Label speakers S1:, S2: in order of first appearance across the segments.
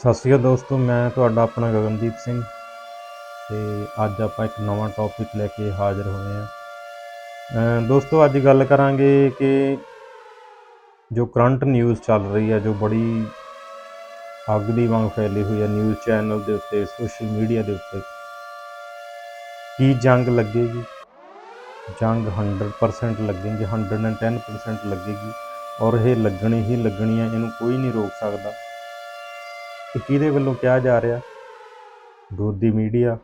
S1: ਸਤਿ ਸ਼੍ਰੀ ਅਕਾਲ ਦੋਸਤੋ, ਮੈਂ ਤੁਹਾਡਾ ਆਪਣਾ ਗਗਨਦੀਪ ਸਿੰਘ ਤੇ ਅੱਜ ਆਪਾਂ ਇੱਕ ਨਵਾਂ ਟੌਪਿਕ ਲੈ ਕੇ ਹਾਜ਼ਰ ਹੋਏ ਹਾਂ। ਦੋਸਤੋ, ਅੱਜ ਗੱਲ ਕਰਾਂਗੇ ਕਿ ਜੋ ਕਰੰਟ ਨਿਊਜ਼ ਚੱਲ ਰਹੀ ਹੈ, ਜੋ ਬੜੀ ਅੱਗ ਦੀ ਵਾਂਗ ਫੈਲੀ ਹੋਈ ਹੈ ਨਿਊਜ਼ ਚੈਨਲ ਦੇ ਉੱਤੇ, ਸੋਸ਼ਲ ਮੀਡੀਆ ਦੇ ਉੱਤੇ, ਕੀ ਜੰਗ ਲੱਗੇਗੀ? ਜੰਗ 100% ਲੱਗੇਗੀ 110% ਲੱਗੇਗੀ ਔਰ ਇਹ ਲੱਗਣੀ ਹੀ ਲੱਗਣੀ ਹੈ, ਇਹਨੂੰ ਕੋਈ ਨਹੀਂ ਰੋਕ ਸਕਦਾ। ਕਿ ਕਿਹਦੇ ਵੱਲੋਂ ਕਿਹਾ ਜਾ ਰਿਹਾ? ਵਿਰੋਧੀ ਮੀਡੀਆ,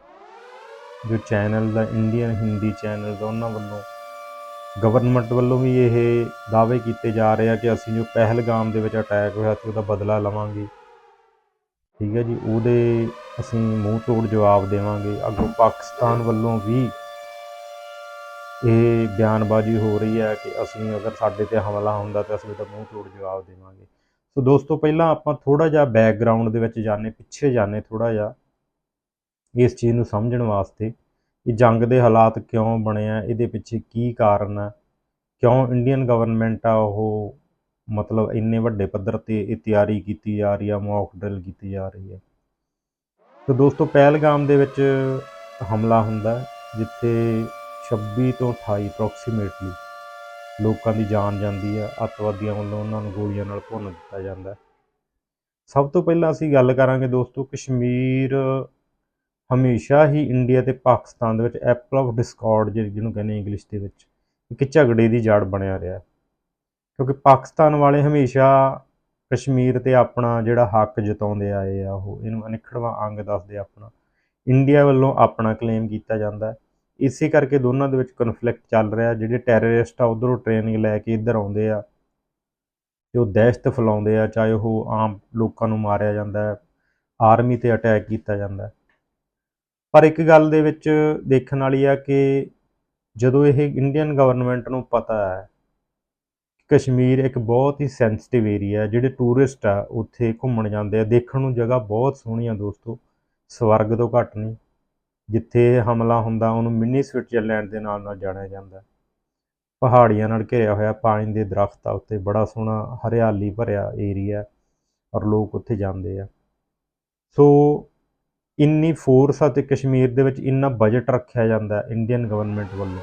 S1: ਜੋ ਚੈਨਲ ਦਾ ਇੰਡੀਅਨ ਹਿੰਦੀ ਚੈਨਲ ਦਾ ਉਹਨਾਂ ਵੱਲੋਂ ਗਵਰਨਮੈਂਟ ਵੱਲੋਂ ਵੀ ਇਹ ਦਾਅਵੇ ਕੀਤੇ ਜਾ ਰਹੇ ਆ ਕਿ ਅਸੀਂ ਜੋ ਪਹਿਲਗਾਮ ਦੇ ਵਿੱਚ ਅਟੈਕ ਹੋਇਆ ਸੀ, ਉਹਦਾ ਬਦਲਾ ਲਵਾਂਗੇ। ਠੀਕ ਹੈ ਜੀ, ਉਹਦੇ ਅਸੀਂ ਮੂੰਹ ਤੋੜ ਜਵਾਬ ਦੇਵਾਂਗੇ। ਅੱਗੋਂ ਪਾਕਿਸਤਾਨ ਵੱਲੋਂ ਵੀ ਇਹ ਬਿਆਨਬਾਜ਼ੀ ਹੋ ਰਹੀ ਹੈ ਕਿ ਅਸੀਂ ਅਗਰ ਸਾਡੇ ਤੇ ਹਮਲਾ ਹੁੰਦਾ ਤਾਂ ਅਸੀਂ ਉਹਦਾ ਮੂੰਹ ਤੋੜ ਜਵਾਬ ਦੇਵਾਂਗੇ। ਸੋ ਦੋਸਤੋ, ਪਹਿਲਾਂ ਆਪਾਂ ਥੋੜਾ ਜਿਹਾ ਬੈਕਗ੍ਰਾਉਂਡ ਦੇ ਵਿੱਚ ਜਾਣੇ, ਪਿੱਛੇ ਜਾਣੇ ਥੋੜਾ ਜਿਹਾ ਇਸ ਚੀਜ਼ ਨੂੰ ਸਮਝਣ ਵਾਸਤੇ ਕਿ ਜੰਗ ਦੇ ਹਾਲਾਤ ਕਿਉਂ ਬਣੇ ਆ, ਇਹਦੇ ਪਿੱਛੇ ਕੀ ਕਾਰਨ ਆ, ਕਿਉਂ ਇੰਡੀਅਨ ਗਵਰਨਮੈਂਟ ਆ ਉਹ ਮਤਲਬ ਇੰਨੇ ਵੱਡੇ ਪੱਧਰ ਤੇ ਇਹ ਤਿਆਰੀ ਕੀਤੀ ਜਾ ਰਹੀ ਆ ਮੌਕ ਡਰਿਲ ਕੀਤੀ ਜਾ ਰਹੀ ਹੈ ਸੋ ਦੋਸਤੋ, ਪਹਿਲਗਾਮ ਦੇ ਵਿੱਚ ਹਮਲਾ ਹੁੰਦਾ ਜਿੱਥੇ 26 ਤੋਂ 28 ਅਪਰੋਕਸੀਮੇਟਲੀ ਲੋਕਾਂ ਦੀ ਜਾਨ ਜਾਂਦੀ ਹੈ ਅੱਤਵਾਦੀਆਂ ਵੱਲੋਂ ਉਹਨਾਂ ਨੂੰ ਗੋਲੀਆਂ ਨਾਲ ਭੁੰਨ ਦਿੱਤਾ ਜਾਂਦਾ ਸਭ ਤੋਂ ਪਹਿਲਾਂ ਅਸੀਂ ਗੱਲ ਕਰਾਂਗੇ ਦੋਸਤੋ ਕਸ਼ਮੀਰ ਹਮੇਸ਼ਾ ਹੀ ਇੰਡੀਆ ਤੇ ਪਾਕਿਸਤਾਨ ਦੇ ਵਿੱਚ ਐਪਲ ਆਫ ਡਿਸਕਾਰਡ ਜਿਹਨੂੰ ਕਹਿੰਦੇ ਇੰਗਲਿਸ਼ ਦੇ ਵਿੱਚ, ਇੱਕ ਝਗੜੇ ਦੀ ਜੜ ਬਣਿਆ ਰਿਹਾ ਕਿਉਂਕਿ ਪਾਕਿਸਤਾਨ ਵਾਲੇ ਹਮੇਸ਼ਾ ਕਸ਼ਮੀਰ ਤੇ ਆਪਣਾ ਜਿਹੜਾ ਹੱਕ ਜਤਾਉਂਦੇ ਆਏ ਆ ਉਹ, ਇਹਨੂੰ ਅਨਿਖੜਵਾਂ ਅੰਗ ਦੱਸਦੇ ਆਪਣਾ। ਇੰਡੀਆ ਵੱਲੋਂ ਆਪਣਾ ਕਲੇਮ ਕੀਤਾ ਜਾਂਦਾ ਹੈ। ਇਸੇ ਕਰਕੇ ਦੋਨਾਂ ਦੇ ਵਿੱਚ ਕਨਫਲਿਕਟ ਚੱਲ ਰਿਹਾ, ਜਿਹੜੇ ਟੈਰਰਿਸਟ ਆ, ਉਧਰੋਂ ਟ੍ਰੇਨਿੰਗ ਲੈ ਕੇ ਇੱਧਰ ਆਉਂਦੇ ਆ। ਤੇ ਉਹ ਦਹਿਸ਼ਤ ਫੈਲਾਉਂਦੇ ਆ, ਚਾਹੇ ਉਹ ਆਮ ਲੋਕਾਂ ਨੂੰ ਮਾਰਿਆ ਜਾਂਦਾ ਹੈ ਆਰਮੀ ਤੇ ਅਟੈਕ ਕੀਤਾ ਜਾਂਦਾ ਪਰ ਇੱਕ ਗੱਲ ਦੇ ਵਿੱਚ ਦੇਖਣ ਵਾਲੀ ਆ ਕਿ ਜਦੋਂ ਇਹ ਇੰਡੀਅਨ ਗਵਰਨਮੈਂਟ ਨੂੰ ਪਤਾ ਹੈ ਕਿ ਕਸ਼ਮੀਰ ਇੱਕ ਬਹੁਤ ਹੀ ਸੈਂਸਿਟਿਵ ਏਰੀਆ ਹੈ, ਜਿਹੜੇ ਟੂਰਿਸਟ ਆ, ਉੱਥੇ ਘੁੰਮਣ ਜਾਂਦੇ ਆ, ਦੇਖਣ ਨੂੰ ਜਗ੍ਹਾ ਬਹੁਤ ਸੋਹਣੀ ਆ ਦੋਸਤੋ, ਸਵਰਗ ਤੋਂ ਘੱਟ ਨਹੀਂ। ਜਿੱਥੇ ਹਮਲਾ ਹੁੰਦਾ, ਉਹਨੂੰ ਮਿੰਨੀ ਸਵਿਟਜ਼ਰਲੈਂਡ ਦੇ ਨਾਲ ਨਾਲ ਜਾਣਿਆ ਜਾਂਦਾ। ਪਹਾੜੀਆਂ ਨਾਲ ਘਿਰਿਆ ਹੋਇਆ ਪਾਣੀ ਦੇ ਦਰਖਤ ਆ ਉੱਤੇ ਬੜਾ ਸੋਹਣਾ ਹਰਿਆਲੀ ਭਰਿਆ ਏਰੀਆ ਔਰ ਲੋਕ ਉੱਥੇ ਜਾਂਦੇ ਆ। ਸੋ ਇੰਨੀ ਫੋਰਸ ਆ ਤੇ ਕਸ਼ਮੀਰ ਦੇ ਵਿੱਚ ਇੰਨਾ ਬਜਟ ਰੱਖਿਆ ਜਾਂਦਾ ਇੰਡੀਅਨ ਗਵਰਨਮੈਂਟ ਵੱਲੋਂ।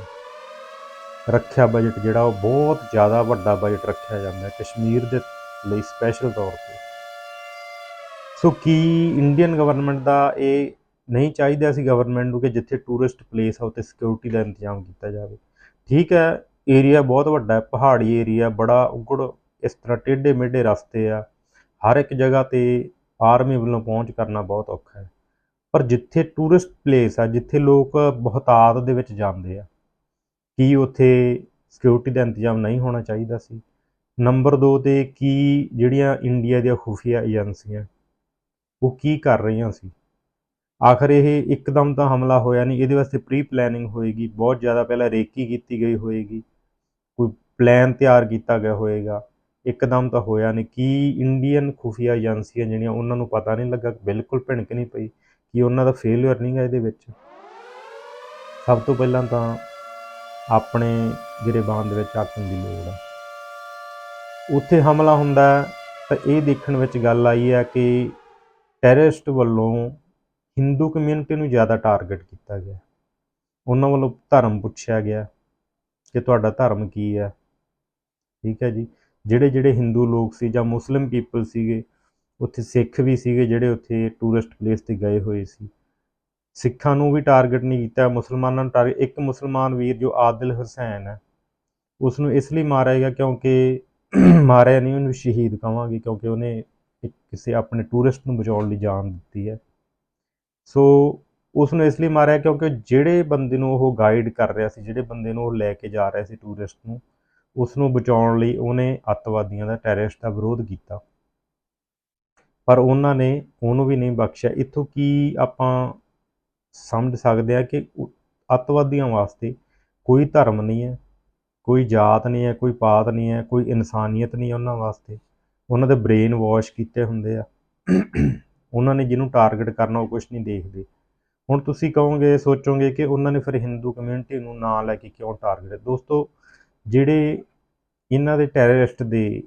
S1: ਰੱਖਿਆ ਬਜਟ ਜਿਹੜਾ, ਉਹ ਬਹੁਤ ਜ਼ਿਆਦਾ ਵੱਡਾ ਬਜਟ ਰੱਖਿਆ ਜਾਂਦਾ ਕਸ਼ਮੀਰ ਦੇ ਲਈ ਸਪੈਸ਼ਲ ਤੌਰ ਤੇ। ਸੋ ਕੀ ਇੰਡੀਅਨ ਗਵਰਨਮੈਂਟ ਦਾ ਇਹ ਨਹੀਂ ਚਾਹੀਦਾ ਸੀ ਗਵਰਨਮੈਂਟ ਨੂੰ ਕਿ ਜਿੱਥੇ ਟੂਰਿਸਟ ਪਲੇਸ ਆ, ਉੱਥੇ ਸਿਕਿਉਰਿਟੀ ਦਾ ਇੰਤਜ਼ਾਮ ਕੀਤਾ ਜਾਵੇ। ਠੀਕ ਹੈ ਏਰੀਆ ਬਹੁਤ ਵੱਡਾ ਹੈ, ਪਹਾੜੀ ਏਰੀਆ ਬੜਾ ਉਗੜ, ਇਸ ਤਰ੍ਹਾਂ ਟੇਢੇ ਮੇਢੇ ਰਸਤੇ ਆ। ਹਰ ਇੱਕ ਜਗ੍ਹਾ ਤੇ ਆਰਮੀ ਵੱਲੋਂ ਪਹੁੰਚ ਕਰਨਾ ਬਹੁਤ ਔਖਾ ਹੈ। ਪਰ ਜਿੱਥੇ ਟੂਰਿਸਟ ਪਲੇਸ ਆ, ਜਿੱਥੇ ਲੋਕ ਬਹੁਤਾਤ ਦੇ ਵਿੱਚ ਜਾਂਦੇ ਆ, ਕੀ ਉੱਥੇ ਸਿਕਿਉਰਿਟੀ ਦਾ ਇੰਤਜ਼ਾਮ ਨਹੀਂ ਹੋਣਾ ਚਾਹੀਦਾ ਸੀ? ਨੰਬਰ 2 ਤੇ ਕੀ ਜਿਹੜੀਆਂ ਇੰਡੀਆ ਦੀਆਂ ਖੁਫੀਆ ਏਜੰਸੀਆਂ, ਉਹ ਕੀ ਕਰ ਰਹੀਆਂ ਸੀ? ਆਖਰ ਇਹ ਇੱਕਦਮ ਤਾਂ ਹਮਲਾ ਹੋਇਆ ਨਹੀਂ, ਇਹਦੇ ਵਾਸਤੇ ਪ੍ਰੀ ਪਲੈਨਿੰਗ ਹੋਏਗੀ, ਬਹੁਤ ਜ਼ਿਆਦਾ ਪਹਿਲਾਂ ਰੇਕੀ ਕੀਤੀ ਗਈ ਹੋਏਗੀ, ਕੋਈ ਪਲਾਨ ਤਿਆਰ ਕੀਤਾ ਗਿਆ ਹੋਏਗਾ, ਇੱਕਦਮ ਤਾਂ ਹੋਇਆ ਨਹੀਂ। ਕੀ ਇੰਡੀਅਨ ਖੁਫੀਆ ਏਜੰਸੀਆਂ ਜਿਹੜੀਆਂ ਉਹਨਾਂ ਨੂੰ ਪਤਾ ਨਹੀਂ ਲੱਗਾ, ਬਿਲਕੁਲ ਭਿਣਕ ਨਹੀਂ ਪਈ ਕਿ ਉਹਨਾਂ ਦਾ ਫੇਲਿਅਰ ਨਹੀਂ ਹੈ ਇਹਦੇ ਵਿੱਚ? ਸਭ ਤੋਂ ਪਹਿਲਾਂ ਤਾਂ ਆਪਣੇ ਗਿਰੇਬਾਨ ਦੇ ਵਿੱਚ ਆਕਣ ਦੀ ਲੋੜ ਹੈ ਉੱਥੇ ਹਮਲਾ ਹੁੰਦਾ ਤਾਂ ਇਹ ਦੇਖਣ ਵਿੱਚ ਗੱਲ ਆਈ ਹੈ ਕਿ ਟੈਰਰਿਸਟ ਵੱਲੋਂ ਹਿੰਦੂ ਕਮਿਊਨਿਟੀ ਨੂੰ ਜ਼ਿਆਦਾ ਟਾਰਗੇਟ ਕੀਤਾ ਗਿਆ। ਉਹਨਾਂ ਵੱਲੋਂ ਧਰਮ ਪੁੱਛਿਆ ਗਿਆ ਕਿ ਤੁਹਾਡਾ ਧਰਮ ਕੀ ਹੈ। ਠੀਕ ਹੈ ਜੀ। ਜਿਹੜੇ ਜਿਹੜੇ ਹਿੰਦੂ ਲੋਕ ਸੀ ਜਾਂ ਮੁਸਲਿਮ ਪੀਪਲ ਸੀਗੇ, ਉੱਥੇ ਸਿੱਖ ਵੀ ਸੀਗੇ ਜਿਹੜੇ ਉੱਥੇ ਟੂਰਿਸਟ ਪਲੇਸ ਤੇ ਗਏ ਹੋਏ ਸੀ। ਸਿੱਖਾਂ ਨੂੰ ਵੀ ਟਾਰਗੇਟ ਨਹੀਂ ਕੀਤਾ, ਮੁਸਲਮਾਨਾਂ ਨੂੰ ਟਾਰਗੇਟ ਇੱਕ ਮੁਸਲਮਾਨ ਵੀਰ ਜੋ ਆਦਿਲ ਹੁਸੈਨ ਹੈ ਉਸ ਨੂੰ ਇਸ ਲਈ ਮਾਰਿਆ ਗਿਆ ਕਿਉਂਕਿ ਮਾਰਿਆ ਨਹੀਂ, ਉਹਨੂੰ ਸ਼ਹੀਦ ਕਵਾਂਗੇ ਕਿਉਂਕਿ ਉਹਨੇ ਇੱਕ ਕਿਸੇ ਆਪਣੇ ਟੂਰਿਸਟ ਨੂੰ ਬਚਾਉਣ ਲਈ ਜਾਨ ਦਿੱਤੀ ਹੈ। ਸੋ ਉਸ ਨੂੰ ਇਸ ਲਈ ਮਾਰਿਆ ਕਿਉਂਕਿ ਜਿਹੜੇ ਬੰਦੇ ਨੂੰ ਉਹ ਗਾਈਡ ਕਰ ਰਿਹਾ ਸੀ, ਜਿਹੜੇ ਬੰਦੇ ਨੂੰ ਉਹ ਲੈ ਕੇ ਜਾ ਰਿਹਾ ਸੀ ਟੂਰਿਸਟ ਨੂੰ ਉਸ ਨੂੰ ਬਚਾਉਣ ਲਈ ਉਹਨੇ ਅੱਤਵਾਦੀਆਂ ਦਾ ਟੈਰਰਿਸਟ ਦਾ ਵਿਰੋਧ ਕੀਤਾ। ਪਰ ਉਹਨਾਂ ਨੇ ਉਹਨੂੰ ਵੀ ਨਹੀਂ ਬਖਸ਼ਿਆ। ਇੱਥੋਂ ਕੀ ਆਪਾਂ ਸਮਝ ਸਕਦੇ ਆ ਕਿ ਉ- ਅੱਤਵਾਦੀਆਂ ਵਾਸਤੇ ਕੋਈ ਧਰਮ ਨਹੀਂ ਹੈ, ਕੋਈ ਜਾਤ ਨਹੀਂ ਹੈ, ਕੋਈ ਪਾਤ ਨਹੀਂ ਹੈ, ਕੋਈ ਇਨਸਾਨੀਅਤ ਨਹੀਂ ਉਹਨਾਂ ਵਾਸਤੇ। ਉਹਨਾਂ ਦੇ ਬ੍ਰੇਨ ਵਾਸ਼ ਕੀਤੇ ਹੁੰਦੇ ਆ। ਉਹਨਾਂ ਨੇ ਜਿਹਨੂੰ ਟਾਰਗੇਟ ਕਰਨਾ ਉਹ ਕੁਝ ਨਹੀਂ ਦੇਖਦੇ। ਹੁਣ ਤੁਸੀਂ ਕਹੋਗੇ, ਸੋਚੋਗੇ ਕਿ ਉਹਨਾਂ ਨੇ ਫਿਰ ਹਿੰਦੂ ਕਮਿਊਨਿਟੀ ਨੂੰ ਨਾਂ ਲੈ ਕੇ ਕਿਉਂ ਟਾਰਗੇਟ ਦੋਸਤੋ, ਜਿਹੜੇ ਇਹਨਾਂ ਦੇ ਟੈਰਰਿਸਟ ਦੇ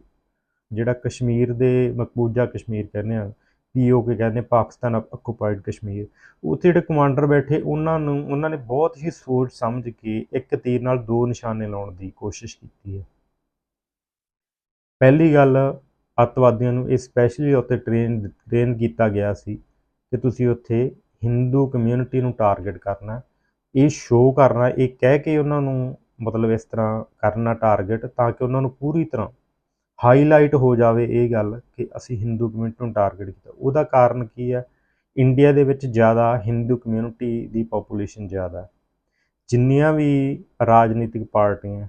S1: ਜਿਹੜਾ ਕਸ਼ਮੀਰ ਦੇ ਮਕਬੂਜਾ ਕਸ਼ਮੀਰ ਕਹਿੰਦੇ ਆ ਪੀਓਕੇ ਕਹਿੰਦੇ ਪਾਕਿਸਤਾਨ ਆਕੂਪਾਈਡ ਕਸ਼ਮੀਰ, ਉੱਥੇ ਜਿਹੜੇ ਕਮਾਂਡਰ ਬੈਠੇ, ਉਹਨਾਂ ਨੂੰ, ਉਹਨਾਂ ਨੇ ਬਹੁਤ ਹੀ ਸੋਚ ਸਮਝ ਕੇ ਇੱਕ ਤੀਰ ਨਾਲ ਦੋ ਨਿਸ਼ਾਨੇ ਲਾਉਣ ਦੀ ਕੋਸ਼ਿਸ਼ ਕੀਤੀ ਹੈ। ਪਹਿਲੀ ਗੱਲ ਅੱਤਵਾਦੀਆਂ ਨੂੰ ਇਹ ਸਪੈਸ਼ਲੀ ਉੱਥੇ ਟ੍ਰੇਨ ਟ੍ਰੇਨ ਕੀਤਾ ਗਿਆ ਸੀ ਕਿ ਤੁਸੀਂ ਉੱਥੇ ਹਿੰਦੂ ਕਮਿਊਨਿਟੀ ਨੂੰ ਟਾਰਗੇਟ ਕਰਨਾ ਇਹ ਸ਼ੋਅ ਕਰਨਾ ਇਹ ਕਹਿ ਕੇ ਉਹਨਾਂ ਨੂੰ ਮਤਲਬ ਇਸ ਤਰ੍ਹਾਂ ਕਰਨਾ ਟਾਰਗੇਟ ਤਾਂ ਕਿ ਉਹਨਾਂ ਨੂੰ ਪੂਰੀ ਤਰ੍ਹਾਂ ਹਾਈਲਾਈਟ ਹੋ ਜਾਵੇ ਇਹ ਗੱਲ ਕਿ ਅਸੀਂ ਹਿੰਦੂ ਕਮਿਊਨਿਟੀ ਨੂੰ ਟਾਰਗੇਟ ਕੀਤਾ। ਉਹਦਾ ਕਾਰਨ ਕੀ ਹੈ? ਇੰਡੀਆ ਦੇ ਵਿੱਚ ਜ਼ਿਆਦਾ ਹਿੰਦੂ ਕਮਿਊਨਿਟੀ ਦੀ ਪੋਪੂਲੇਸ਼ਨ ਜ਼ਿਆਦਾ ਜਿੰਨੀਆਂ ਵੀ ਰਾਜਨੀਤਿਕ ਪਾਰਟੀਆਂ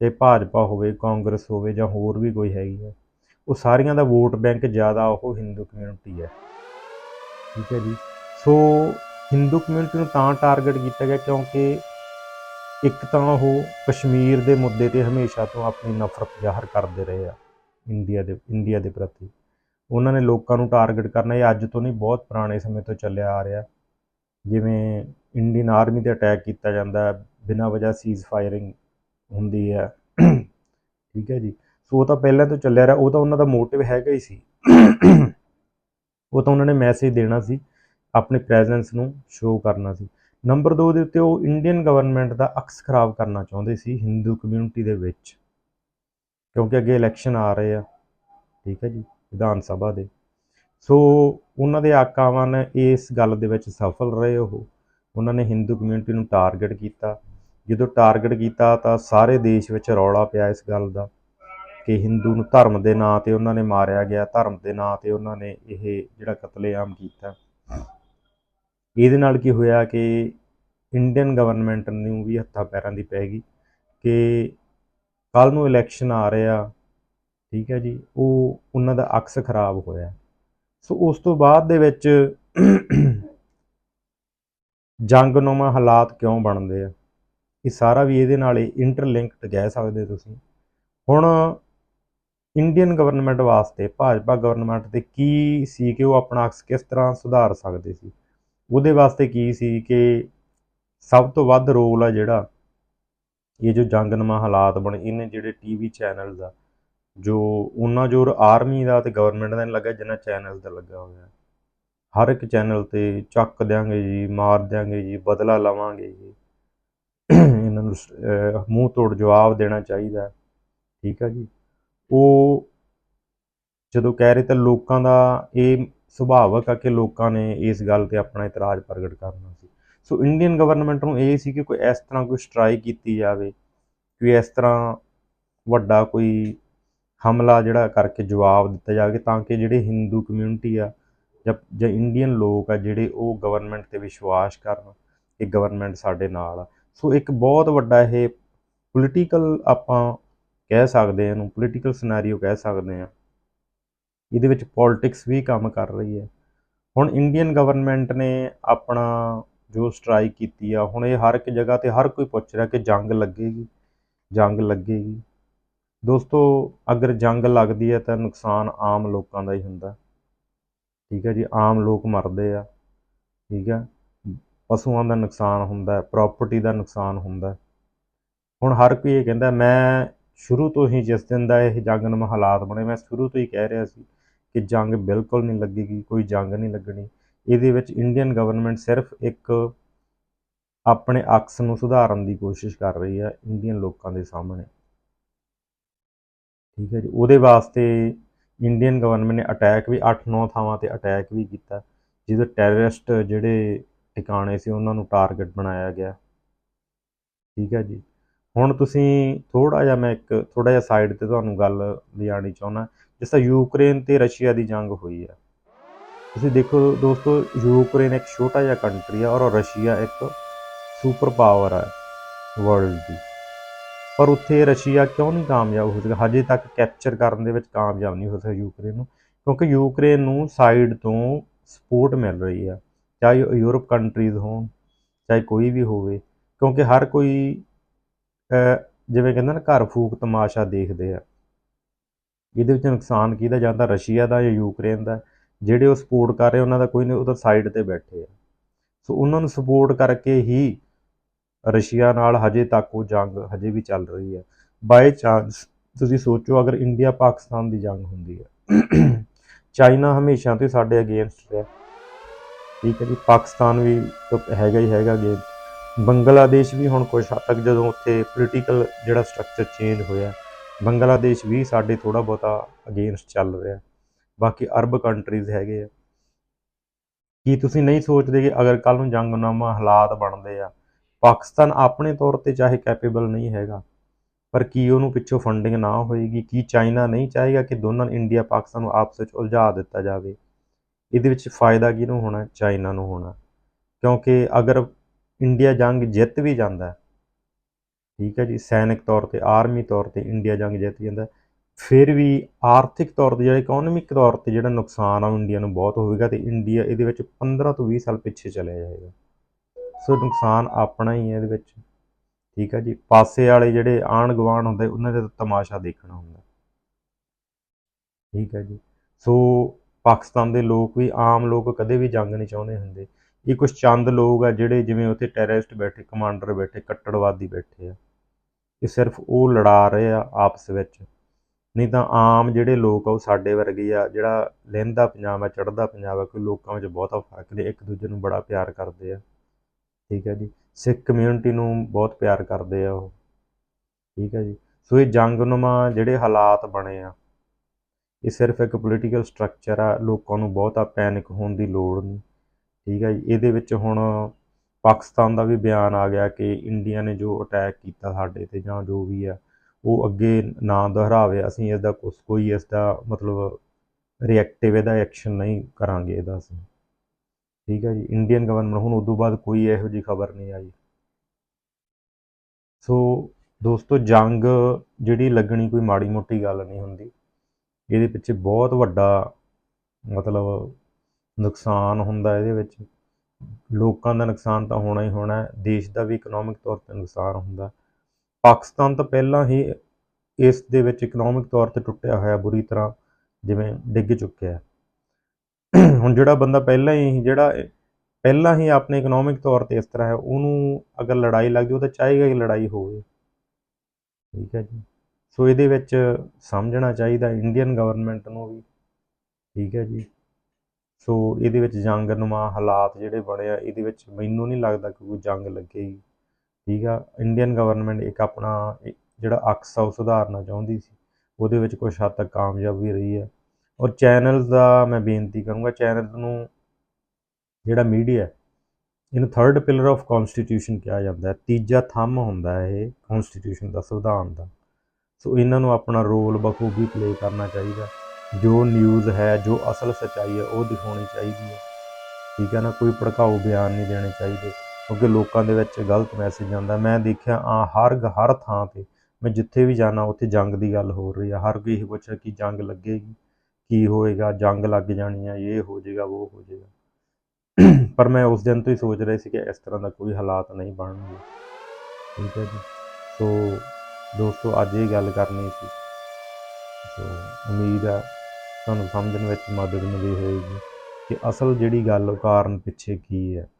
S1: ਤੇ ਭਾਜਪਾ ਹੋਵੇ, ਕਾਂਗਰਸ ਹੋਵੇ ਜਾਂ ਹੋਰ ਵੀ ਕੋਈ ਹੈਗੀ ਹੈ ਉਹ ਸਾਰੀਆਂ ਦਾ ਵੋਟ ਬੈਂਕ ਜ਼ਿਆਦਾ ਉਹ ਹਿੰਦੂ ਕਮਿਊਨਿਟੀ ਹੈ। ਠੀਕ ਹੈ ਜੀ। ਸੋ ਹਿੰਦੂ ਕਮਿਊਨਿਟੀ ਨੂੰ ਤਾਂ ਟਾਰਗੇਟ ਕੀਤਾ ਗਿਆ ਕਿਉਂਕਿ ਇੱਕ ਤਾਂ ਉਹ ਕਸ਼ਮੀਰ ਦੇ ਮੁੱਦੇ ਤੇ ਹਮੇਸ਼ਾ ਤੋਂ ਆਪਣੀ ਨਫ਼ਰਤ ਜ਼ਾਹਰ ਕਰਦੇ ਰਹੇ ਆ ਇੰਡੀਆ ਦੇ ਇੰਡੀਆ ਦੇ ਪ੍ਰਤੀ। ਉਹਨਾਂ ਨੇ ਲੋਕਾਂ ਨੂੰ ਟਾਰਗੇਟ ਕਰਨਾ ਇਹ ਅੱਜ ਤੋਂ ਨਹੀਂ, ਬਹੁਤ ਪੁਰਾਣੇ ਸਮੇਂ ਤੋਂ ਚੱਲਿਆ ਆ ਰਿਹਾ। ਜਿਵੇਂ ਇੰਡੀਅਨ ਆਰਮੀ ਤੇ ਅਟੈਕ ਕੀਤਾ ਜਾਂਦਾ, ਬਿਨਾਂ ਵਜ੍ਹਾ ਸੀਜ਼ ਫਾਇਰਿੰਗ ਹੁੰਦੀ ਹੈ ਠੀਕ ਹੈ ਜੀ। ਸੋ ਉਹ ਤਾਂ ਪਹਿਲਾਂ ਤੋਂ ਚੱਲਿਆ ਰਿਹਾ, ਉਹ ਤਾਂ ਉਹਨਾਂ ਦਾ ਮੋਟਿਵ ਹੈਗਾ ਹੀ ਸੀ। ਉਹ ਤਾਂ ਉਹਨਾਂ ਨੇ ਮੈਸੇਜ ਦੇਣਾ ਸੀ, ਆਪਣੀ ਪ੍ਰੈਜ਼ੈਂਸ ਨੂੰ ਸ਼ੋਅ ਕਰਨਾ ਸੀ। ਨੰਬਰ 2 ਦੇ ਉੱਤੇ ਉਹ ਇੰਡੀਅਨ ਗਵਰਨਮੈਂਟ ਦਾ ਅਕਸ ਖਰਾਬ ਕਰਨਾ ਚਾਹੁੰਦੇ ਸੀ ਹਿੰਦੂ ਕਮਿਊਨਿਟੀ ਦੇ ਵਿੱਚ। ਕਿਉਂਕਿ ਅੱਗੇ ਇਲੈਕਸ਼ਨ ਆ ਰਹੇ ਆ। ਠੀਕ ਹੈ ਜੀ, ਵਿਧਾਨ ਸਭਾ ਦੇ। ਸੋ ਉਹਨਾਂ ਦੇ ਆਕਾਵਾਂ ਨੇ ਇਸ ਗੱਲ ਦੇ ਵਿੱਚ ਸਫਲ ਰਹੇ ਉਹ। ਉਹਨਾਂ ਨੇ ਹਿੰਦੂ ਕਮਿਊਨਿਟੀ ਨੂੰ ਟਾਰਗੇਟ ਕੀਤਾ। ਜਦੋਂ ਟਾਰਗੇਟ ਕੀਤਾ ਤਾਂ ਸਾਰੇ ਦੇਸ਼ ਵਿੱਚ ਰੌਲਾ ਪਿਆ ਇਸ ਗੱਲ ਦਾ। ਕਿ ਹਿੰਦੂ ਨੂੰ ਧਰਮ ਦੇ ਨਾਂ ਤੇ ਉਹਨਾਂ ਨੇ ਮਾਰਿਆ ਗਿਆ, ਧਰਮ ਦੇ ਨਾਂ ਤੇ ਉਹਨਾਂ ਨੇ ਇਹ ਜਿਹੜਾ ਕਤਲੇਆਮ ਕੀਤਾ। ਇਹਦੇ ਨਾਲ ਕੀ ਹੋਇਆ ਕਿ ਇੰਡੀਅਨ ਗਵਰਨਮੈਂਟ ਨੂੰ ਵੀ ਹੱਥਾਂ ਪੈਰਾਂ ਦੀ ਪੈ ਗਈ ਕਿ ਕੱਲ ਨੂੰ ਇਲੈਕਸ਼ਨ ਆ ਰਿਹਾ, ਠੀਕ ਹੈ ਜੀ, ਉਹ ਉਹਨਾਂ ਦਾ ਅਕਸ ਖਰਾਬ ਹੋਇਆ। ਸੋ ਉਸ ਤੋਂ ਬਾਅਦ ਦੇ ਵਿੱਚ ਜੰਗਨੁਮਾ ਹਾਲਾਤ ਕਿਉਂ ਬਣਦੇ ਆ? ਇਹ ਸਾਰਾ ਵੀ ਇਹਦੇ ਨਾਲ ਇੰਟਰਲਿੰਕਡ ਕਹਿ ਸਕਦੇ ਤੁਸੀਂ। ਹੁਣ ਇੰਡੀਅਨ ਗਵਰਨਮੈਂਟ ਵਾਸਤੇ ਭਾਜਪਾ ਗਵਰਨਮੈਂਟ ਤੇ ਕੀ ਸੀ ਕਿ ਉਹ ਆਪਣਾ ਅਕਸ ਕਿਸ ਤਰ੍ਹਾਂ ਸੁਧਾਰ ਸਕਦੇ ਸੀ? ਉਹਦੇ ਵਾਸਤੇ ਕੀ ਸੀ ਕਿ ਸਭ ਤੋਂ ਵੱਧ ਰੋਲ ਆ ਜਿਹੜਾ, ਇਹ ਜੋ ਜੰਗਨਮਾ ਹਾਲਾਤ ਬਣੇ, ਇਹਨੇ ਜਿਹੜੇ ਟੀਵੀ ਚੈਨਲਸ ਆ, ਜੋ ਉਹਨਾਂ ਜੋਰ ਆਰਮੀ ਦਾ ਤੇ ਗਵਰਨਮੈਂਟ ਦਾ ਨਹੀਂ ਲੱਗਾ ਜਿੰਨਾ ਚੈਨਲ ਦਾ ਲੱਗਾ ਹੋਇਆ। ਹਰ ਇੱਕ ਚੈਨਲ ਤੇ ਚੱਕ ਦਿਆਂਗੇ ਜੀ, ਮਾਰ ਦਿਆਂਗੇ ਜੀ, ਬਦਲਾ ਲਵਾਂਗੇ ਜੀ। ਇਹਨਾਂ ਨੂੰ ਮੂੰਹ ਤੋੜ ਜਵਾਬ ਦੇਣਾ ਚਾਹੀਦਾ, ਠੀਕ ਆ ਜੀ? ਉਹ ਜਦੋਂ ਕਹਿ ਰਹੇ ਤਾਂ ਲੋਕਾਂ ਦਾ ਇਹ ਸੁਭਾਵਕ ਆ ਕਿ ਲੋਕਾਂ ਨੇ ਇਸ ਗੱਲ ਤੇ ਆਪਣਾ ਇਤਰਾਜ਼ ਪ੍ਰਗਟ ਕਰਨਾ ਸੀ। ਸੋ ਇੰਡੀਅਨ ਗਵਰਨਮੈਂਟ ਨੂੰ ਇਹ ਸੀ ਕਿ ਕੋਈ ਇਸ ਤਰ੍ਹਾਂ ਕੋਈ ਸਟ੍ਰਾਈਕ ਕੀਤੀ ਜਾਵੇ ਕੋਈ ਇਸ ਤਰ੍ਹਾਂ ਵੱਡਾ ਕੋਈ ਹਮਲਾ ਜਿਹੜਾ ਕਰਕੇ ਜਵਾਬ ਦਿੱਤਾ ਜਾਵੇ ਤਾਂ ਕਿ ਜਿਹੜੇ ਹਿੰਦੂ ਕਮਿਊਨਿਟੀ ਆ ਜਾਂ ਜਾਂ ਇੰਡੀਅਨ ਲੋਕ ਆ ਜਿਹੜੇ ਉਹ ਗਵਰਨਮੈਂਟ ਤੇ ਵਿਸ਼ਵਾਸ ਕਰਨ ਕਿ ਗਵਰਨਮੈਂਟ ਸਾਡੇ ਨਾਲ ਆ। ਸੋ ਇੱਕ ਬਹੁਤ ਵੱਡਾ ਇਹ ਪੋਲੀਟੀਕਲ ਆਪਾਂ ਕਹਿ ਸਕਦੇ ਹਾਂ, ਇਹਨੂੰ ਪੋਲੀਟੀਕਲ ਸਿਨੈਰੀਓ ਕਹਿ ਸਕਦੇ ਹਾਂ। ਇਹਦੇ ਵਿੱਚ ਪੋਲਿਟਿਕਸ ਵੀ ਕੰਮ ਕਰ ਰਹੀ ਹੈ। ਹੁਣ ਇੰਡੀਅਨ ਗਵਰਨਮੈਂਟ ਨੇ ਆਪਣਾ ਜੋ ਸਟ੍ਰਾਈਕ ਕੀਤੀ ਆ, ਹੁਣ ਇਹ ਹਰ ਇੱਕ ਜਗ੍ਹਾ ਤੇ ਹਰ ਕੋਈ ਪੁੱਛ ਰਿਹਾ ਕਿ ਜੰਗ ਲੱਗੇਗੀ ਜੰਗ ਲੱਗੇਗੀ। ਦੋਸਤੋ, ਅਗਰ ਜੰਗ ਲੱਗਦੀ ਹੈ ਤਾਂ ਨੁਕਸਾਨ ਆਮ ਲੋਕਾਂ ਦਾ ਹੀ ਹੁੰਦਾ। ਠੀਕ ਹੈ ਜੀ, ਆਮ ਲੋਕ ਮਰਦੇ ਆ। ਠੀਕ ਹੈ, ਪਸ਼ੂਆਂ ਦਾ ਨੁਕਸਾਨ ਹੁੰਦਾ ਹੈ ਪ੍ਰਾਪਰਟੀ ਦਾ ਨੁਕਸਾਨ ਹੁੰਦਾ ਹੁਣ ਹਰ ਕੋਈ ਇਹ ਕਹਿੰਦਾ, ਮੈਂ ਸ਼ੁਰੂ ਤੋਂ ਹੀ ਜਿਸ ਦਿਨ ਦਾ ਇਹ ਜੰਗਨਮ ਹਾਲਾਤ ਬਣੇ, ਮੈਂ ਸ਼ੁਰੂ ਤੋਂ ਹੀ ਕਹਿ ਰਿਹਾ ਸੀ ਕਿ ਜੰਗ ਬਿਲਕੁਲ ਨਹੀਂ ਲੱਗੇਗੀ, ਕੋਈ ਜੰਗ ਨਹੀਂ ਲੱਗਣੀ। ਇਹਦੇ ਵਿੱਚ ਇੰਡੀਅਨ ਗਵਰਨਮੈਂਟ ਸਿਰਫ ਇੱਕ ਆਪਣੇ ਅਕਸ ਨੂੰ ਸੁਧਾਰਨ ਦੀ ਕੋਸ਼ਿਸ਼ ਕਰ ਰਹੀ ਹੈ ਇੰਡੀਅਨ ਲੋਕਾਂ ਦੇ ਸਾਹਮਣੇ। ਠੀਕ ਹੈ ਜੀ, ਉਹਦੇ ਵਾਸਤੇ ਇੰਡੀਅਨ ਗਵਰਨਮੈਂਟ ਨੇ ਅਟੈਕ ਵੀ 8-9 ਥਾਵਾਂ ਤੇ ਅਟੈਕ ਵੀ ਕੀਤਾ, ਜਿਹਦੇ ਟੈਰਰਿਸਟ ਜਿਹੜੇ ਟਿਕਾਣੇ ਸੀ, ਉਹਨਾਂ ਨੂੰ ਟਾਰਗੇਟ ਬਣਾਇਆ ਗਿਆ। ਠੀਕ ਹੈ ਜੀ ਹੁਣ ਤੁਸੀਂ ਥੋੜਾ ਜਿਹਾ ਮੈਂ ਇੱਕ ਥੋੜਾ ਜਿਹਾ ਸਾਈਡ ਤੇ ਤੁਹਾਨੂੰ ਗੱਲ ਲਿਆਣੀ ਚਾਹੁੰਦਾ, ਜਿਸ ਤਰ੍ਹਾਂ ਯੂਕਰੇਨ ਤੇ ਰਸ਼ੀਆ ਦੀ ਜੰਗ ਹੋਈ ਹੈ ਤੁਸੀਂ ਦੇਖੋ ਦੋਸਤੋ, ਯੂਕਰੇਨ ਇੱਕ ਛੋਟਾ ਜਿਹਾ ਕੰਟਰੀ ਹੈ ਔਰ ਰਸ਼ੀਆ ਇੱਕ ਸੁਪਰ ਪਾਵਰ ਹੈ ਵਰਲਡ ਦੀ। ਪਰ ਉੱਥੇ ਰਸ਼ੀਆ ਕਿਉਂ ਨਹੀਂ ਕਾਮਯਾਬ ਹੋ ਸਕਿਆ? ਹਜੇ ਤੱਕ ਕੈਪਚਰ ਕਰਨ ਦੇ ਵਿੱਚ ਕਾਮਯਾਬ ਨਹੀਂ ਹੋ ਸਕਿਆ ਯੂਕਰੇਨ ਨੂੰ, ਕਿਉਂਕਿ ਯੂਕਰੇਨ ਨੂੰ ਸਾਈਡ ਤੋਂ ਸਪੋਰਟ ਮਿਲ ਰਹੀ ਆ, ਚਾਹੇ ਉਹ ਯੂਰਪ ਕੰਟਰੀਜ਼ ਹੋਣ, ਚਾਹੇ ਕੋਈ ਵੀ ਹੋਵੇ, ਕਿਉਂਕਿ ਹਰ ਕੋਈ ਜਿਵੇਂ ਕਹਿੰਦਾ ਨਾ ਘਰ ਫੂਕ ਤਮਾਸ਼ਾ ਦੇਖਦੇ ਆ। ਇਹਦੇ ਵਿੱਚ ਨੁਕਸਾਨ ਕਿਹਦਾ ਜਾਂਦਾ ਰਸ਼ੀਆ ਦਾ ਜਾਂ ਯੂਕਰੇਨ ਦਾ। ਜਿਹੜੇ ਉਹ ਸਪੋਰਟ ਕਰ ਰਹੇ, ਉਹਨਾਂ ਦਾ ਕੋਈ ਨਹੀਂ, ਉਹ ਤਾਂ ਸਾਈਡ ਤੇ ਬੈਠੇ ਆ। ਸੋ ਉਹਨਾਂ ਨੂੰ ਸਪੋਰਟ ਕਰਕੇ ਹੀ ਰਸ਼ੀਆ ਨਾਲ ਹਜੇ ਤੱਕ ਉਹ ਜੰਗ ਹਜੇ ਵੀ ਚੱਲ ਰਹੀ ਹੈ ਬਾਈ ਚਾਂਸ ਤੁਸੀਂ ਸੋਚੋ, ਅਗਰ ਇੰਡੀਆ ਪਾਕਿਸਤਾਨ ਦੀ ਜੰਗ ਹੁੰਦੀ ਹੈ ਚਾਈਨਾ ਹਮੇਸ਼ਾ ਤੋਂ ਸਾਡੇ ਅਗੇਂਸਟ ਰਿਹਾ। ਠੀਕ ਹੈ ਜੀ, ਪਾਕਿਸਤਾਨ ਵੀ ਹੈਗਾ ਹੀ ਹੈਗਾ ਗੇਮ ਬੰਗਲਾਦੇਸ਼ ਵੀ ਹੁਣ ਕੁਝ ਹੱਦ ਤੱਕ ਜਦੋਂ ਉੱਥੇ ਪੋਲੀਟੀਕਲ ਜਿਹੜਾ ਸਟਰਕਚਰ ਚੇਂਜ ਹੋਇਆ, ਬੰਗਲਾਦੇਸ਼ ਵੀ ਸਾਡੇ ਥੋੜਾ ਬਹੁਤਾ ਅਗੇਂਸਟ ਚੱਲ ਰਿਹਾ। ਬਾਕੀ ਅਰਬ ਕੰਟਰੀਜ਼ ਹੈਗੇ ਆ। ਕੀ ਤੁਸੀਂ ਨਹੀਂ ਸੋਚਦੇ ਕਿ ਅਗਰ ਕੱਲ ਨੂੰ ਜੰਗਨਾਮਾ ਹਾਲਾਤ ਬਣਦੇ ਆ, ਪਾਕਿਸਤਾਨ ਆਪਣੇ ਤੌਰ ਤੇ ਚਾਹੇ ਕੈਪੇਬਲ ਨਹੀਂ ਹੈਗਾ, ਪਰ ਕੀ ਉਹਨੂੰ ਪਿੱਛੋਂ ਫੰਡਿੰਗ ਨਾ ਹੋਏਗੀ? ਕੀ ਚਾਈਨਾ ਨਹੀਂ ਚਾਹੇਗਾ ਕਿ ਦੋਨਾਂ ਇੰਡੀਆ ਪਾਕਿਸਤਾਨ ਨੂੰ ਆਪਸ ਵਿੱਚ ਉਲਝਾ ਦਿੱਤਾ ਜਾਵੇ? ਇਹਦੇ ਵਿੱਚ ਫਾਇਦਾ ਕਿਹਨੂੰ ਹੋਣਾ? ਚਾਈਨਾ ਨੂੰ ਹੋਣਾ। ਕਿਉਂਕਿ ਅਗਰ ਇੰਡੀਆ ਜੰਗ ਜਿੱਤ ਵੀ ਜਾਂਦਾ ਠੀਕ ਹੈ ਜੀ, ਸੈਨਿਕ ਤੌਰ ਤੇ, ਆਰਮੀ ਤੌਰ ਤੇ ਇੰਡੀਆ ਜੰਗ ਜਿੱਤ ਜਾਂਦਾ ਫਿਰ ਵੀ ਆਰਥਿਕ ਤੌਰ ਤੇ ਜਿਹੜਾ ਇਕਨੋਮਿਕ ਤੌਰ ਤੇ ਜਿਹੜਾ ਨੁਕਸਾਨ ਆ ਉਹ ਇੰਡੀਆ ਨੂੰ ਬਹੁਤ ਹੋਵੇਗਾ ਤੇ ਇੰਡੀਆ ਇਹਦੇ ਵਿੱਚ 15 ਤੋਂ 20 ਸਾਲ ਪਿੱਛੇ ਚਲਿਆ ਜਾਏਗਾ। ਸੋ ਨੁਕਸਾਨ ਆਪਣਾ ਹੀ ਹੈ ਇਹਦੇ ਵਿੱਚ। ਠੀਕ ਹੈ ਜੀ, ਪਾਸੇ ਵਾਲੇ ਜਿਹੜੇ ਆਣ ਗਵਾਣ ਹੁੰਦੇ, ਉਹਨਾਂ ਦਾ ਤਾਂ ਤਮਾਸ਼ਾ ਦੇਖਣਾ ਹੁੰਦਾ ਠੀਕ ਹੈ ਜੀ, ਸੋ ਪਾਕਿਸਤਾਨ ਦੇ ਲੋਕ ਵੀ, ਆਮ ਲੋਕ ਕਦੇ ਵੀ ਜੰਗ ਨਹੀਂ ਚਾਹੁੰਦੇ ਹੁੰਦੇ। ਇਹ ਕੁਝ ਚੰਦ ਲੋਕ ਆ ਜਿਹੜੇ ਜਿਵੇਂ ਉੱਥੇ ਟੈਰਰਿਸਟ ਬੈਠੇ, ਕਮਾਂਡਰ ਬੈਠੇ, ਕੱਟੜਵਾਦੀ ਬੈਠੇ ਆ। ਇਹ ਸਿਰਫ ਉਹ ਲੜਾ ਰਹੇ ਆ ਆਪਸ ਵਿੱਚ। ਨਹੀਂ ਤਾਂ ਆਮ ਜਿਹੜੇ ਲੋਕ ਆ ਉਹ ਸਾਡੇ ਵਰਗੇ ਆ, ਜਿਹੜਾ ਲਹਿੰਦਾ ਪੰਜਾਬ ਆ, ਚੜ੍ਹਦਾ ਪੰਜਾਬ ਆ, ਕੋਈ ਲੋਕਾਂ ਵਿੱਚ ਬਹੁਤਾ ਫ਼ਰਕ ਨਹੀਂ, ਇੱਕ ਦੂਜੇ ਨੂੰ ਬੜਾ ਪਿਆਰ ਕਰਦੇ ਆ। ਠੀਕ ਹੈ ਜੀ? ਸਿੱਖ ਕਮਿਊਨਿਟੀ ਨੂੰ ਬਹੁਤ ਪਿਆਰ ਕਰਦੇ ਆ ਉਹ। ਠੀਕ ਹੈ ਜੀ? ਸੋ ਇਹ ਜੰਗਨੁਮਾ ਜਿਹੜੇ ਹਾਲਾਤ ਬਣੇ ਆ, ਇਹ ਸਿਰਫ ਇੱਕ ਪੋਲੀਟੀਕਲ ਸਟਰਕਚਰ ਆ, ਲੋਕਾਂ ਨੂੰ ਬਹੁਤਾ ਪੈਨਿਕ ਹੋਣ ਦੀ ਲੋੜ ਨਹੀਂ। ਠੀਕ ਹੈ ਜੀ। ਇਹਦੇ ਵਿੱਚ ਹੁਣ ਪਾਕਿਸਤਾਨ ਦਾ ਵੀ ਬਿਆਨ ਆ ਗਿਆ ਕਿ ਇੰਡੀਆ ਨੇ ਜੋ ਅਟੈਕ ਕੀਤਾ ਸਾਡੇ ਤੇ ਜਾਂ ਜੋ ਵੀ ਆ, ਉਹ ਅੱਗੇ ਨਾ ਦੁਹਰਾਵੇ। ਅਸੀਂ ਇਸ ਦਾ ਕੁਛ ਕੋਈ ਇਸ ਦਾ ਮਤਲਬ ਰਿਐਕਟਿਵ ਇਹਦਾ ਐਕਸ਼ਨ ਨਹੀਂ ਕਰਾਂਗੇ, ਇਹਦਾ ਅਸੀਂ। ਠੀਕ ਹੈ ਜੀ ਇੰਡੀਅਨ ਗਵਰਨਮੈਂਟ ਹੁਣ ਉਦੋਂ ਬਾਅਦ ਕੋਈ ਇਹੋ ਜਿਹੀ ਖਬਰ ਨਹੀਂ ਆਈ। ਸੋ ਦੋਸਤੋ, ਜੰਗ ਜਿਹੜੀ ਲੱਗਣੀ ਕੋਈ ਮਾੜੀ ਮੋਟੀ ਗੱਲ ਨਹੀਂ ਹੁੰਦੀ। ਇਹਦੇ ਪਿੱਛੇ ਬਹੁਤ ਵੱਡਾ ਮਤਲਬ ਨੁਕਸਾਨ ਹੁੰਦਾ ਇਹਦੇ ਵਿੱਚ। ਲੋਕਾਂ ਦਾ ਨੁਕਸਾਨ ਤਾਂ ਹੋਣਾ ਹੀ ਹੋਣਾ ਦੇਸ਼ ਦਾ ਵੀ ਇਕਨੋਮਿਕ ਤੌਰ ਤੇ ਨੁਕਸਾਨ ਹੁੰਦਾ। ਪਾਕਿਸਤਾਨ ਤਾਂ ਪਹਿਲਾਂ ਹੀ ਇਸ ਦੇ ਵਿੱਚ ਇਕਨੋਮਿਕ ਤੌਰ ਤੇ ਟੁੱਟਿਆ ਹੋਇਆ, ਬੁਰੀ ਤਰ੍ਹਾਂ ਜਿਵੇਂ ਡਿੱਗ ਚੁੱਕਿਆ ਹੈ। ਹੁਣ ਜਿਹੜਾ ਬੰਦਾ ਪਹਿਲਾਂ ਹੀ, ਜਿਹੜਾ ਪਹਿਲਾਂ ਹੀ ਆਪਣੇ ਇਕਨੋਮਿਕ ਤੌਰ ਤੇ ਇਸ ਤਰ੍ਹਾਂ ਹੈ, ਉਹਨੂੰ ਅਗਰ ਲੜਾਈ ਲੱਗਦੀ, ਉਹ ਤਾਂ ਚਾਹੇਗਾ ਕਿ ਲੜਾਈ ਹੋਵੇ। ਠੀਕ ਹੈ ਜੀ। ਸੋ ਇਹਦੇ ਵਿੱਚ ਸਮਝਣਾ ਚਾਹੀਦਾ, ਇੰਡੀਅਨ ਗਵਰਨਮੈਂਟ ਨੂੰ ਵੀ। ਠੀਕ ਹੈ ਜੀ। ਸੋ ਇਹਦੇ ਵਿੱਚ ਜੰਗਨੁਮਾ ਹਾਲਾਤ ਜਿਹੜੇ ਬਣੇ ਆ, ਇਹਦੇ ਵਿੱਚ ਮੈਨੂੰ ਨਹੀਂ ਲੱਗਦਾ ਕਿ ਕੋਈ ਜੰਗ ਲੱਗੇਗੀ। ਠੀਕ ਆ ਇੰਡੀਅਨ ਗਵਰਨਮੈਂਟ ਇੱਕ ਆਪਣਾ ਜਿਹੜਾ ਅਕਸ ਆ, ਉਹ ਸੁਧਾਰਨਾ ਚਾਹੁੰਦੀ ਸੀ। ਉਹਦੇ ਵਿੱਚ ਕੁਝ ਹੱਦ ਤੱਕ ਕਾਮਯਾਬ ਵੀ ਰਹੀ ਹੈ ਔਰ ਚੈਨਲਸ ਦਾ ਮੈਂ ਬੇਨਤੀ ਕਰੂੰਗਾ ਚੈਨਲ ਨੂੰ ਜਿਹੜਾ ਮੀਡੀਆ ਇਹਨੂੰ ਥਰਡ ਪਿਲਰ ਆਫ ਕਨਸਟੀਟਿਊਸ਼ਨ ਕਿਹਾ ਜਾਂਦਾ ਹੈ। ਤੀਜਾ ਥੰਮ ਹੁੰਦਾ ਹੈ ਇਹ ਕਨਸਟੀਟਿਊਸ਼ਨ ਦਾ, ਸੰਵਿਧਾਨ ਦਾ। ਸੋ ਇਹਨਾਂ ਨੂੰ ਆਪਣਾ ਰੋਲ ਬਖੂਬੀ ਪਲੇ ਕਰਨਾ ਚਾਹੀਦਾ। ਜੋ ਨਿਊਜ਼ ਹੈ, ਜੋ ਅਸਲ ਸੱਚਾਈ ਹੈ, ਉਹ ਦਿਖਾਉਣੀ ਚਾਹੀਦੀ ਹੈ। ਠੀਕ ਹੈ ਨਾ? ਕੋਈ ਭੜਕਾਊ ਬਿਆਨ ਨਹੀਂ ਦੇਣੇ ਚਾਹੀਦੇ, ਕਿਉਂਕਿ ਲੋਕਾਂ ਦੇ ਵਿੱਚ ਗਲਤ ਮੈਸੇਜ ਜਾਂਦਾ ਮੈਂ ਦੇਖਿਆ ਆ ਹਰ ਹਰ ਥਾਂ ਤੇ ਮੈਂ ਜਿੱਥੇ ਵੀ ਜਾਣਾ ਉੱਥੇ ਜੰਗ ਦੀ ਗੱਲ ਹੋ ਰਹੀ ਆ। ਹਰ ਕੋਈ ਇਹ ਪੁੱਛ ਰਿਹਾ ਕਿ ਜੰਗ ਲੱਗੇਗੀ? ਕੀ ਹੋਏਗਾ? ਜੰਗ ਲੱਗ ਜਾਣੀ ਆ, ਇਹ ਹੋ ਜਾਏਗਾ, ਉਹ ਹੋ ਜਾਏਗਾ। ਪਰ ਮੈਂ ਉਸ ਦਿਨ ਤੋਂ ਹੀ ਸੋਚ ਰਿਹਾ ਸੀ ਕਿ ਇਸ ਤਰ੍ਹਾਂ ਦਾ ਕੋਈ ਹਾਲਾਤ ਨਹੀਂ ਬਣਨਗੇ। ਠੀਕ ਹੈ ਜੀ? ਸੋ ਦੋਸਤੋ, ਅੱਜ ਇਹ ਗੱਲ ਕਰਨੀ ਸੀ। ਸੋ ਉਮੀਦ ਆ ਤੁਹਾਨੂੰ ਸਮਝਣ ਵਿੱਚ ਮਦਦ ਮਿਲੀ ਹੋਏਗੀ ਕਿ ਅਸਲ ਜਿਹੜੀ ਗੱਲ ਕਾਰਨ ਪਿੱਛੇ ਕੀ ਹੈ।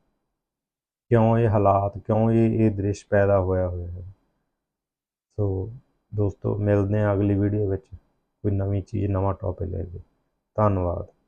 S1: ਕਿਉਂ ਇਹ ਹਾਲਾਤ, ਕਿਉਂ ਇਹ ਇਹ ਦ੍ਰਿਸ਼ ਪੈਦਾ ਹੋਇਆ ਹੋਇਆ ਹੈ। ਸੋ ਦੋਸਤੋ, ਮਿਲਦੇ ਹਾਂ ਅਗਲੀ ਵੀਡੀਓ ਵਿੱਚ। ਕੋਈ ਨਵੀਂ ਚੀਜ਼, ਨਵਾਂ ਟੌਪਿਕ ਲੈ ਕੇ। ਧੰਨਵਾਦ।